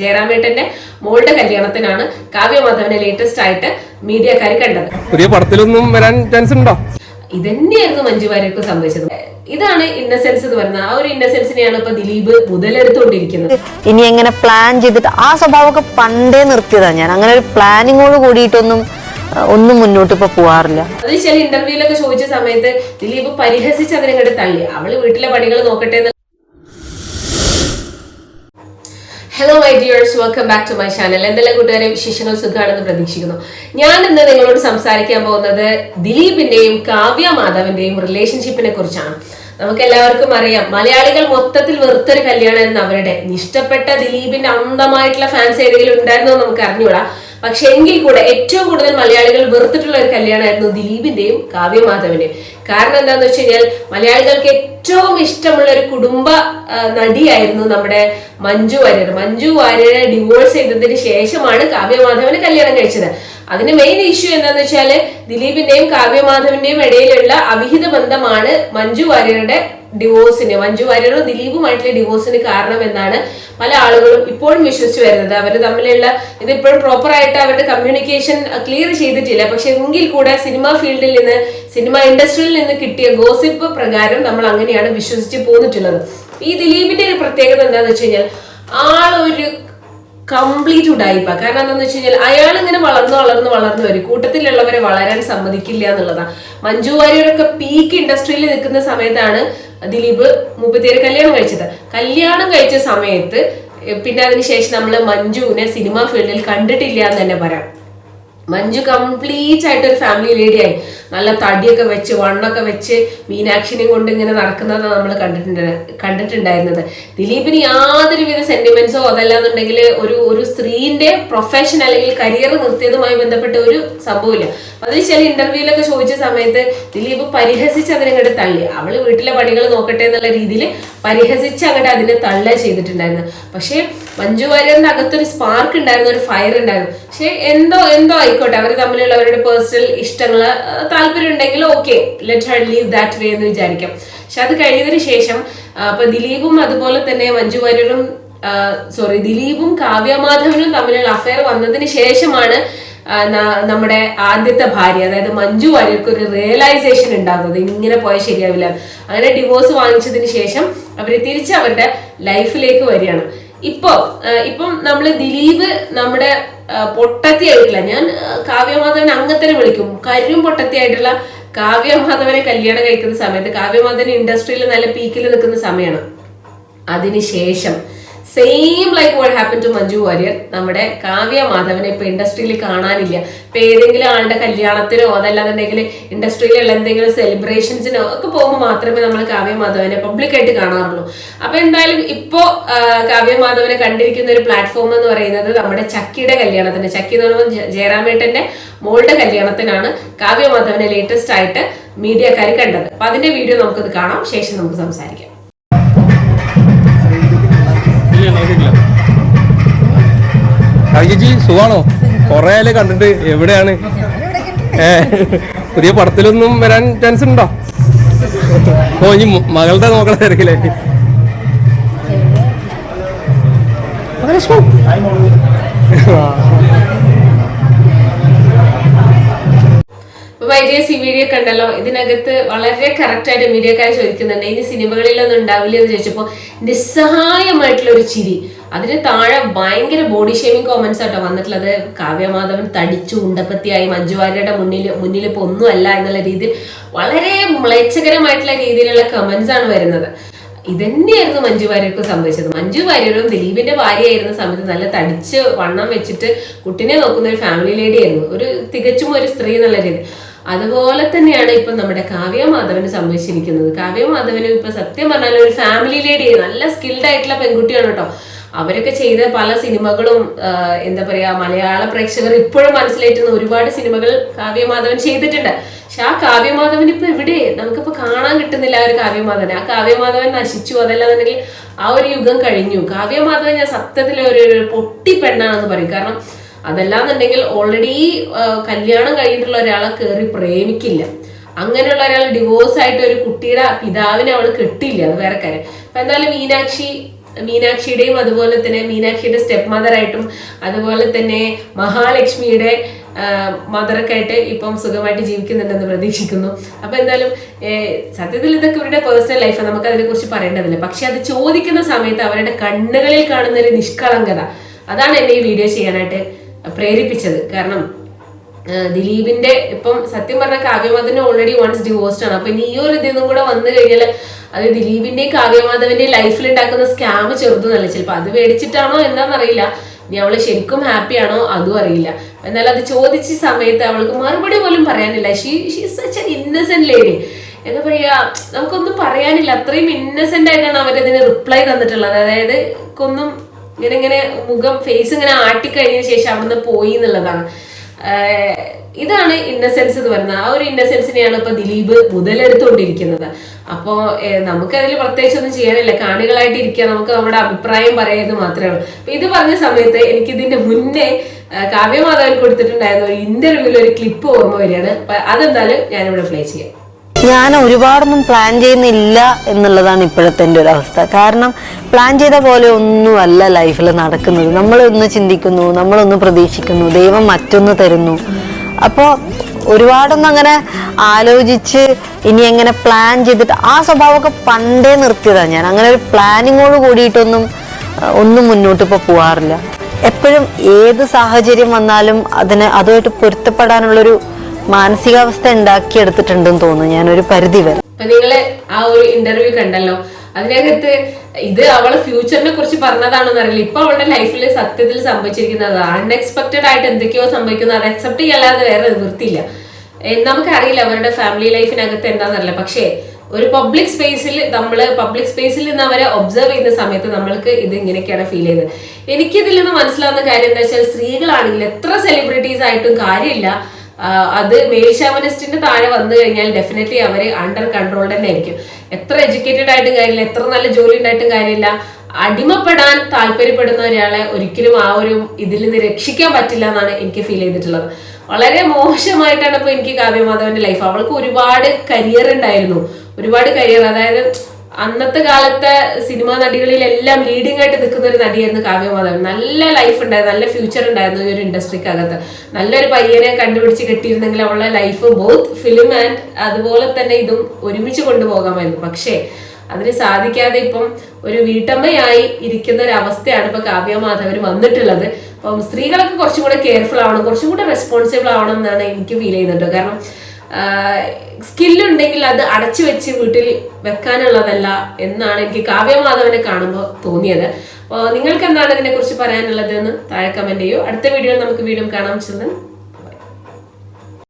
ജയറാമേട്ടന്റെ മോളുടെ കല്യാണത്തിനാണ് കാവ്യമാധവനെ ലേറ്റസ്റ്റ് ആയിട്ട് മീഡിയക്കാർ കണ്ടത്. പുതിയ പടത്തിലൊന്നും വരാൻ ചാൻസ് ഉണ്ടോ? ഇതന്നെയായിരുന്നു മഞ്ജു വാര്യർക്ക് സംഭവിച്ചത്. ഇതാണ് ഇന്നസെൻസ് എന്ന് പറയുന്നത്. ആ ഒരു ഇന്നസെൻസിനെയാണ് ഇപ്പൊ ദിലീപ് മുതലെടുത്തുകൊണ്ടിരിക്കുന്നത് ഇനി എങ്ങനെ പ്ലാൻ ചെയ്തിട്ട് ആ സ്വഭാവമൊക്കെ പണ്ടേ നിർത്തിയതാ ഞാൻ. അങ്ങനെ ഒരു പ്ലാനിങ്ങോട് കൂടിയിട്ടൊന്നും ഒന്നും മുന്നോട്ട് ഇപ്പൊ പോവാറില്ല. അത് ചില ഇന്റർവ്യൂലൊക്കെ ചോദിച്ച സമയത്ത് ദിലീപ് പരിഹസിച്ച് അതിനെ തള്ളി. അവൾ വീട്ടിലെ പണികൾ നോക്കട്ടെ എന്ന് hello my dears welcome back to my channel എന്തെല്ലാം കൂട്ടുകാരെ വിശേഷങ്ങൾ സുഖമാണെന്ന് പ്രതീക്ഷിക്കുന്നു. ഞാൻ ഇന്ന് നിങ്ങളോട് സംസാരിക്കാൻ പോകുന്നത് ദിലീപിന്റെയും കാവ്യ മാധവന്റെയും റിലേഷൻഷിപ്പിനെ കുറിച്ചാണ്. നമുക്ക് എല്ലാവർക്കും അറിയാം മലയാളികൾ മൊത്തത്തിൽ വെറുത്തൊരു കല്യാണം എന്ന് അവരുടെ ഇഷ്ടപ്പെട്ട ദിലീപിന്റെ അന്ധമായിട്ടുള്ള ഫാൻസ് ഏതെങ്കിലും ഉണ്ടായിരുന്നോ നമുക്ക് അറിഞ്ഞൂടാ പക്ഷെ എങ്കിൽ കൂടെ ഏറ്റവും കൂടുതൽ മലയാളികൾ വെറുത്തിട്ടുള്ള ഒരു കല്യാണമായിരുന്നു ദിലീപിന്റെയും കാവ്യമാധവന്റെയും കാരണം എന്താന്ന് വെച്ച് കഴിഞ്ഞാൽ മലയാളികൾക്ക് ഏറ്റവും ഇഷ്ടമുള്ള ഒരു കുടുംബ നടിയായിരുന്നു നമ്മുടെ മഞ്ജു വാര്യർ. മഞ്ജു വാര്യരെ ഡിവോഴ്സ് ചെയ്തതിന് ശേഷമാണ് കാവ്യമാധവന് കല്യാണം കഴിച്ചത്. അതിന് മെയിൻ ഇഷ്യൂ എന്താന്ന് വെച്ചാൽ ദിലീപിന്റെയും കാവ്യമാധവന്റെയും ഇടയിലുള്ള അവിഹിത ബന്ധമാണ് മഞ്ജു വാര്യരുടെ ഡിവോഴ്സിന് മഞ്ജു വാര്യറും ദിലീപുമായിട്ടുള്ള ഡിവോഴ്സിന് കാരണം എന്നാണ് പല ആളുകളും ഇപ്പോഴും വിശ്വസിച്ചു വരുന്നത്. അവർ തമ്മിലുള്ള ഇത് ഇപ്പോഴും പ്രോപ്പർ ആയിട്ട് അവരുടെ കമ്മ്യൂണിക്കേഷൻ ക്ലിയർ ചെയ്തിട്ടില്ല. പക്ഷെ എങ്കിൽ കൂടെ സിനിമ ഫീൽഡിൽ നിന്ന് സിനിമ ഇൻഡസ്ട്രിയിൽ നിന്ന് കിട്ടിയ ഗോസിപ്പ് പ്രകാരം നമ്മൾ അങ്ങനെയാണ് വിശ്വസിച്ച് പോന്നിട്ടുള്ളത്. ഈ ദിലീപിന്റെ ഒരു പ്രത്യേകത എന്താണെന്ന് വെച്ച് കഴിഞ്ഞാൽ ആളൊരു കംപ്ലീറ്റ് ഉടായിപ്പ. കാരണം എന്താണെന്ന് വെച്ച് കഴിഞ്ഞാൽ അയാൾ ഇങ്ങനെ വളർന്നു വളർന്നു വളർന്നു വരും. കൂട്ടത്തിലുള്ളവരെ വളരാൻ സമ്മതിക്കില്ല എന്നുള്ളതാണ് മഞ്ജു വാര്യരൊക്കെ പീക്ക് ഇൻഡസ്ട്രിയിൽ നിൽക്കുന്ന സമയത്താണ് ദിലീപ് മുപ്പത്തിയേര് കല്യാണം കഴിച്ചത്. കല്യാണം കഴിച്ച സമയത്ത് പിന്നെ അതിനുശേഷം നമ്മൾ മഞ്ജുവിനെ സിനിമാ ഫീൽഡിൽ കണ്ടിട്ടില്ല എന്ന് തന്നെ പറയാം. മഞ്ജു കംപ്ലീറ്റ് ആയിട്ട് ഒരു ഫാമിലി ലേഡി ആയി. നല്ല തടിയൊക്കെ വെച്ച് വണ്ണൊക്കെ വെച്ച് മീനാക്ഷിനെയും കൊണ്ട് ഇങ്ങനെ നടക്കുന്നത് നമ്മൾ കണ്ടിട്ടുണ്ട് കണ്ടിട്ടുണ്ടായിരുന്നത്. ദിലീപിന് യാതൊരുവിധ സെന്റിമെന്റ്സോ അതല്ലാന്നുണ്ടെങ്കിൽ ഒരു ഒരു സ്ത്രീന്റെ പ്രൊഫഷൻ അല്ലെങ്കിൽ കരിയർ നിർത്തിയതുമായി ബന്ധപ്പെട്ട ഒരു സംഭവമില്ല. അതിൽ ചില ഇന്റർവ്യൂലൊക്കെ ചോദിച്ച സമയത്ത് ദിലീപ് പരിഹസിച്ച് അതിനങ്ങോട്ട് തള്ളി. അവൾ വീട്ടിലെ പണികൾ നോക്കട്ടെ എന്നുള്ള രീതിയിൽ പരിഹസിച്ച് അങ്ങോട്ട് അതിനെ തള്ള ചെയ്തിട്ടുണ്ടായിരുന്നു. പക്ഷേ മഞ്ജു വാര്യറിന്റെ അകത്തൊരു സ്പാർക്ക് ഉണ്ടായിരുന്നു ഒരു ഫയർ ഉണ്ടായിരുന്നു. പക്ഷെ എന്തോ എന്തോ ആയിക്കോട്ടെ. അവർ തമ്മിലുള്ള അവരുടെ പേഴ്സണൽ ഇഷ്ടങ്ങൾ താല്പര്യം ഉണ്ടെങ്കിൽ okay let her leave that way എന്ന് വിചാരിക്കാം. പക്ഷെ അത് കഴിഞ്ഞതിന് ശേഷം അപ്പൊ ദിലീപും അതുപോലെ തന്നെ മഞ്ജു വാര്യറും സോറി ദിലീപും കാവ്യമാധവനും തമ്മിലുള്ള അഫയർ വന്നതിന് ശേഷമാണ് നമ്മുടെ ആദ്യത്തെ ഭാര്യ അതായത് മഞ്ജു വാര്യർക്ക് ഒരു റിയലൈസേഷൻ ഉണ്ടാകുന്നത്. ഇങ്ങനെ പോയാൽ ശരിയാവില്ല. അങ്ങനെ ഡിവോഴ്സ് വാങ്ങിച്ചതിന് ശേഷം അവർ തിരിച്ച് അവരുടെ ലൈഫിലേക്ക് വരികയാണ്. ഇപ്പോ ഇപ്പം നമ്മൾ ദിലീപ് നമ്മുടെ ആ, പൊട്ടത്തിയായിട്ടില്ല ഞാൻ കാവ്യമാധവൻ അങ്ങത്തന്നെ വിളിക്കും. കരും പൊട്ടത്തിയായിട്ടുള്ള കാവ്യമാധവനെ കല്യാണം കഴിക്കുന്ന സമയത്ത് കാവ്യമാധവൻ ഇൻഡസ്ട്രിയിൽ നല്ല പീക്കിൽ നിൽക്കുന്ന സമയമാണ് അതിനുശേഷം same like what happen to Manju Warrier നമ്മുടെ കാവ്യ മാധവനെ ഇപ്പൊ ഇൻഡസ്ട്രിയിൽ കാണാനില്ല. ഇപ്പൊ ഏതെങ്കിലും ആളുടെ കല്യാണത്തിനോ അതല്ലാന്നുണ്ടെങ്കിൽ ഇൻഡസ്ട്രിയിലുള്ള എന്തെങ്കിലും സെലിബ്രേഷൻസിനോ ഒക്കെ പോകുമ്പോൾ മാത്രമേ നമ്മൾ കാവ്യ മാധവനെ പബ്ലിക്കായിട്ട് കാണാറുള്ളൂ. അപ്പൊ എന്തായാലും ഇപ്പോ കാവ്യ മാധവനെ കണ്ടിരിക്കുന്ന ഒരു പ്ലാറ്റ്ഫോം എന്ന് പറയുന്നത് നമ്മുടെ ചക്കിയുടെ കല്യാണത്തിന്. ചക്കി എന്ന് പറയുമ്പോൾ ജയറാമേട്ടന്റെ മോളുടെ കല്യാണത്തിനാണ് കാവ്യ മാധവനെ ലേറ്റസ്റ്റ് ആയിട്ട് മീഡിയക്കാർ കണ്ടത്. അപ്പൊ അതിന്റെ വീഡിയോ നമുക്കത് കാണാം. ശേഷം നമുക്ക് സംസാരിക്കാം. ചേച്ചി സുഖാണോ? കൊറേ ആയാലും കണ്ടിട്ട് എവിടെയാണ്? ഏ പുതിയ പടത്തിലൊന്നും വരാൻ ചാൻസ് ഉണ്ടോ? ഓ ഇനി മകളുടെ നോക്കണ തിരക്കില്ലേ ഇപ്പൊ വൈജയസ് ഈ വീഡിയോ കണ്ടല്ലോ ഇതിനകത്ത് വളരെ കറക്റ്റായിട്ട് മീഡിയക്കാർ ചോദിക്കുന്നുണ്ട്. ഇനി സിനിമകളിലൊന്നും ഉണ്ടാവില്ല എന്ന് ചോദിച്ചപ്പോൾ നിസ്സഹായമായിട്ടുള്ള ഒരു ചിരി. അതിന് താഴെ ഭയങ്കര ബോഡി ഷേമിങ് കോമൻസ് ആട്ടോ വന്നിട്ടുള്ളത്. കാവ്യമാധവൻ തടിച്ചു ഉണ്ടപ്പത്തിയായി മഞ്ജു വാര്യരുടെ മുന്നിൽ മുന്നിൽ ഇപ്പൊ ഒന്നുമല്ല എന്നുള്ള രീതിയിൽ വളരെ മ്ലേച്ഛകരമായിട്ടുള്ള രീതിയിലുള്ള കമൻസ് ആണ് വരുന്നത്. ഇതന്നെയായിരുന്നു മഞ്ജു വാര്യർക്ക് സംഭവിച്ചത്. മഞ്ജു വാര്യരും ദിലീപിന്റെ ഭാര്യയായിരുന്ന സമയത്ത് നല്ല തടിച്ച് വണ്ണം വെച്ചിട്ട് കുട്ടിനെ നോക്കുന്ന ഒരു ഫാമിലി ലേഡി ആയിരുന്നു. ഒരു തികച്ചും ഒരു സ്ത്രീ എന്നുള്ള രീതി അതുപോലെ തന്നെയാണ് ഇപ്പൊ നമ്മുടെ കാവ്യ മാധവന് സംഭവിച്ചിരിക്കുന്നത്. കാവ്യ മാധവനും ഇപ്പൊ സത്യം പറഞ്ഞാൽ ഒരു ഫാമിലി ലേഡി നല്ല സ്കിൽഡ് ആയിട്ടുള്ള പെൺകുട്ടിയാണ് കേട്ടോ. അവരൊക്കെ ചെയ്ത പല സിനിമകളും എന്താ പറയാ മലയാള പ്രേക്ഷകർ ഇപ്പോഴും മനസ്സിലേറ്റുന്ന ഒരുപാട് സിനിമകൾ കാവ്യമാധവൻ ചെയ്തിട്ടുണ്ട്. പക്ഷെ ആ കാവ്യമാധവൻ ഇപ്പൊ എവിടെ? നമുക്കിപ്പോ കാണാൻ കിട്ടുന്നില്ല ആ ഒരു കാവ്യമാധവൻ ആ കാവ്യമാധവൻ നശിച്ചു. അതല്ലാന്നുണ്ടെങ്കിൽ ആ ഒരു യുഗം കഴിഞ്ഞു. കാവ്യമാധവൻ ഞാൻ സത്യത്തിൽ ഒരു പൊട്ടി പെണ്ണാണെന്ന് പറയും. കാരണം അതല്ലാന്നുണ്ടെങ്കിൽ ഓൾറെഡി കല്യാണം കഴിഞ്ഞിട്ടുള്ള ഒരാളെ കയറി പ്രേമിക്കില്ല. അങ്ങനെയുള്ള ഒരാൾ ഡിവോഴ്സ് ആയിട്ട് ഒരു കുട്ടിയുടെ പിതാവിനെ അവൾ കെട്ടില്ല അത് വേറെ കാര്യം. അപ്പൊ എന്തായാലും മീനാക്ഷി മീനാക്ഷിയുടെയും അതുപോലെ തന്നെ മീനാക്ഷിയുടെ സ്റ്റെപ്പ് മദറായിട്ടും അതുപോലെ തന്നെ മഹാലക്ഷ്മിയുടെ മദറൊക്കെ ആയിട്ട് ഇപ്പം സുഖമായിട്ട് ജീവിക്കുന്നുണ്ടെന്ന് പ്രതീക്ഷിക്കുന്നു. അപ്പൊ എന്തായാലും സത്യത്തിൽ ഇതൊക്കെ ഇവരുടെ പേഴ്സണൽ ലൈഫ് നമുക്ക് അതിനെ കുറിച്ച് പറയേണ്ടതില്ല. പക്ഷെ അത് ചോദിക്കുന്ന സമയത്ത് അവരുടെ കണ്ണുകളിൽ കാണുന്ന ഒരു നിഷ്കളങ്കത. അതാണ് എന്റെ ഈ വീഡിയോ ചെയ്യാനായിട്ട് പ്രേരിപ്പിച്ചത്. കാരണം ദിലീപിന്റെ ഇപ്പം സത്യം പറഞ്ഞ കാവ്യമാധവന് ഓൾറെഡി വൺസ് ഡിവോഴ്സ്ഡ് ആണ്. അപ്പൊ ഇനി ഈ ഒരു ഇതൊന്നും കൂടെ വന്നു കഴിഞ്ഞാൽ അത് ദിലീപിന്റെയും കാവ്യമാധവന്റെയും ലൈഫിൽ ഉണ്ടാക്കുന്ന സ്കാം ചെറുതെന്നല്ല. ചിലപ്പോൾ അത് മേടിച്ചിട്ടാണോ എന്താണെന്നറിയില്ല ഇനി അവൾ ശരിക്കും ഹാപ്പി ആണോ അതും അറിയില്ല. എന്നാൽ അത് ചോദിച്ച സമയത്ത് അവൾക്ക് മറുപടി പോലും പറയാനില്ല. She she such innocent lady എന്താ പറയാ നമുക്കൊന്നും പറയാനില്ല. അത്രയും ഇന്നസെന്റ് ആയിട്ടാണ് അവരതിന് റിപ്ലൈ തന്നിട്ടുള്ളത്. അതായത് ഒന്നും ഇങ്ങനെ ഇങ്ങനെ മുഖം ഫേസ് ഇങ്ങനെ ആട്ടിക്കഴിഞ്ഞ ശേഷം അവിടുന്ന് പോയി എന്നുള്ളതാണ്. ഇതാണ് ഇന്നസെൻസ് എന്ന് പറയുന്നത്. ആ ഒരു ഇന്നസെൻസിനെയാണ് ഇപ്പൊ ദിലീപ് മുതലെടുത്തുകൊണ്ടിരിക്കുന്നത് അപ്പോ നമുക്കതിൽ പ്രത്യേകിച്ച് ഒന്നും ചെയ്യാനില്ല. കാണികളായിട്ട് ഇരിക്കുക നമുക്ക് നമ്മുടെ അഭിപ്രായം പറയുന്നത് മാത്രമേ ഉള്ളൂ. അപ്പൊ ഇത് പറഞ്ഞ സമയത്ത് എനിക്ക് ഇതിന്റെ മുന്നേ കാവ്യമാതാവിൽ കൊടുത്തിട്ടുണ്ടായിരുന്ന ഒരു ഇന്റർവ്യൂവിൽ ഒരു ക്ലിപ്പ് ഓർമ്മ വരികയാണ്. അപ്പൊ അതെന്തായാലും ഞാനിവിടെ പ്ലേ ചെയ്യാം. ഞാൻ ഒരുപാടൊന്നും പ്ലാൻ ചെയ്യുന്നില്ല എന്നുള്ളതാണ് ഇപ്പോഴത്തെ എന്റെ ഒരു അവസ്ഥ. കാരണം പ്ലാൻ ചെയ്ത പോലെ ഒന്നുമല്ല ലൈഫിൽ നടക്കുന്നത്. നമ്മളൊന്ന് ചിന്തിക്കുന്നു നമ്മളൊന്ന് പ്രതീക്ഷിക്കുന്നു ദൈവം മറ്റൊന്ന് തരുന്നു. അപ്പോൾ ഒരുപാടൊന്നും അങ്ങനെ ആലോചിച്ച് ഇനി എങ്ങനെ പ്ലാൻ ചെയ്തിട്ട് ആ സ്വഭാവമൊക്കെ പണ്ടേ നിർത്തിയതാണ് ഞാൻ. അങ്ങനെ ഒരു പ്ലാനിങ്ങോട് കൂടിയിട്ടൊന്നും ഒന്നും മുന്നോട്ട് ഇപ്പോൾ പോകാറില്ല എപ്പോഴും ഏത് സാഹചര്യം വന്നാലും അതിന് അതുമായിട്ട് പൊരുത്തപ്പെടാനുള്ളൊരു മാനസികാവസ്ഥ ഉണ്ടാക്കിയെടുത്തിട്ടുണ്ടെന്ന് തോന്നുന്നു. ഞാൻ ഒരു പരിധി വരെ. നിങ്ങൾ ആ ഒരു ഇന്റർവ്യൂ കണ്ടല്ലോ. അതിനകത്ത് ഇത് അവളെ ഫ്യൂച്ചറിനെ കുറിച്ച് പറഞ്ഞതാണെന്ന് അറിയില്ല. ഇപ്പൊ അവളുടെ ലൈഫിൽ സത്യത്തിൽ സംഭവിച്ചിരിക്കുന്നത് അൺഎക്സ്പെക്ടഡ് ആയിട്ട് എന്തൊക്കെയോ സംഭവിക്കുന്നത് അത് അക്സെപ്റ്റ് ചെയ്യാതെ വേറെ നിവൃത്തിയില്ല നമുക്ക് നമുക്കറിയില്ല അവരുടെ ഫാമിലി ലൈഫിനകത്ത് എന്താണെന്നറിയില്ല പക്ഷേ ഒരു പബ്ലിക് സ്പേസിൽ നമ്മൾ പബ്ലിക് സ്പേസിൽ നിന്ന് അവരെ ഒബ്സർവ് ചെയ്യുന്ന സമയത്ത് നമ്മൾക്ക് ഇത് ഇങ്ങനെയൊക്കെയാണ് ഫീൽ ചെയ്യുന്നത്. എനിക്കിതിൽ നിന്ന് മനസ്സിലാവുന്ന കാര്യം എന്താ വെച്ചാൽ സ്ത്രീകളാണെങ്കിൽ എത്ര സെലിബ്രിറ്റീസ് ആയിട്ടും കാര്യമില്ല. അത് മേൽശാമനിസ്റ്റിന്റെ താഴെ വന്നു കഴിഞ്ഞാൽ ഡെഫിനറ്റ്ലി അവർ അണ്ടർ കൺട്രോൾ തന്നെ ആയിരിക്കും. എത്ര എഡ്യൂക്കേറ്റഡ് ആയിട്ടും കാര്യമില്ല എത്ര നല്ല ജോലി ഉണ്ടായിട്ടും കാര്യമില്ല. അടിമപ്പെടാൻ താല്പര്യപ്പെടുന്ന ഒരാളെ ഒരിക്കലും ആ ഒരു ഇതിൽ നിന്ന് രക്ഷിക്കാൻ പറ്റില്ല എന്നാണ് എനിക്ക് ഫീൽ ചെയ്തിട്ടുള്ളത്. വളരെ മോശമായിട്ടാണ് ഇപ്പൊ എനിക്ക് കാവ്യമാധവന്റെ ലൈഫ് അവൾക്ക് ഒരുപാട് കരിയർ ഉണ്ടായിരുന്നു. ഒരുപാട് കരിയർ അതായത് അന്നത്തെ കാലത്തെ സിനിമാ നടികളിലെല്ലാം ലീഡിംഗ് ആയിട്ട് നിൽക്കുന്ന ഒരു നടിയായിരുന്നു കാവ്യമാധവൻ നല്ല ലൈഫ് ഉണ്ടായിരുന്നു നല്ല ഫ്യൂച്ചർ ഉണ്ടായിരുന്നു ഈ ഒരു ഇൻഡസ്ട്രിക്കകത്ത് നല്ലൊരു പയ്യനെ കണ്ടുപിടിച്ച് കിട്ടിയിരുന്നെങ്കിൽ അവളുടെ ലൈഫ് ബോത്ത് ഫിലിം ആൻഡ് അതുപോലെ തന്നെ ഇതും ഒരുമിച്ച് കൊണ്ടുപോകാമായിരുന്നു. പക്ഷേ അതിന് സാധിക്കാതെ ഇപ്പം ഒരു വീട്ടമ്മയായി ഇരിക്കുന്ന ഒരു അവസ്ഥയാണ് ഇപ്പൊ കാവ്യമാധവർ വന്നിട്ടുള്ളത്. അപ്പം സ്ത്രീകളൊക്കെ കുറച്ചും കൂടെ കെയർഫുൾ ആവണം കുറച്ചും കൂടെ റെസ്പോൺസിബിൾ ആവണം എന്നാണ് എനിക്ക് ഫീൽ ചെയ്യുന്നുണ്ട് കാരണം സ്കില്ലുണ്ടെങ്കിൽ അത് അടച്ചു വെച്ച് വീട്ടിൽ വെക്കാനുള്ളതല്ല എന്നാണ് എനിക്ക് കാവ്യമാധവനെ കാണുമ്പോൾ തോന്നിയത്. അപ്പോൾ നിങ്ങൾക്ക് എന്താണ് ഇതിനെക്കുറിച്ച് പറയാനുള്ളത് എന്ന് താഴെ കമന്റ് ചെയ്യൂ. അടുത്ത വീഡിയോയിൽ നമുക്ക് വീണ്ടും കാണാം. ചിൽഡ്രൻ.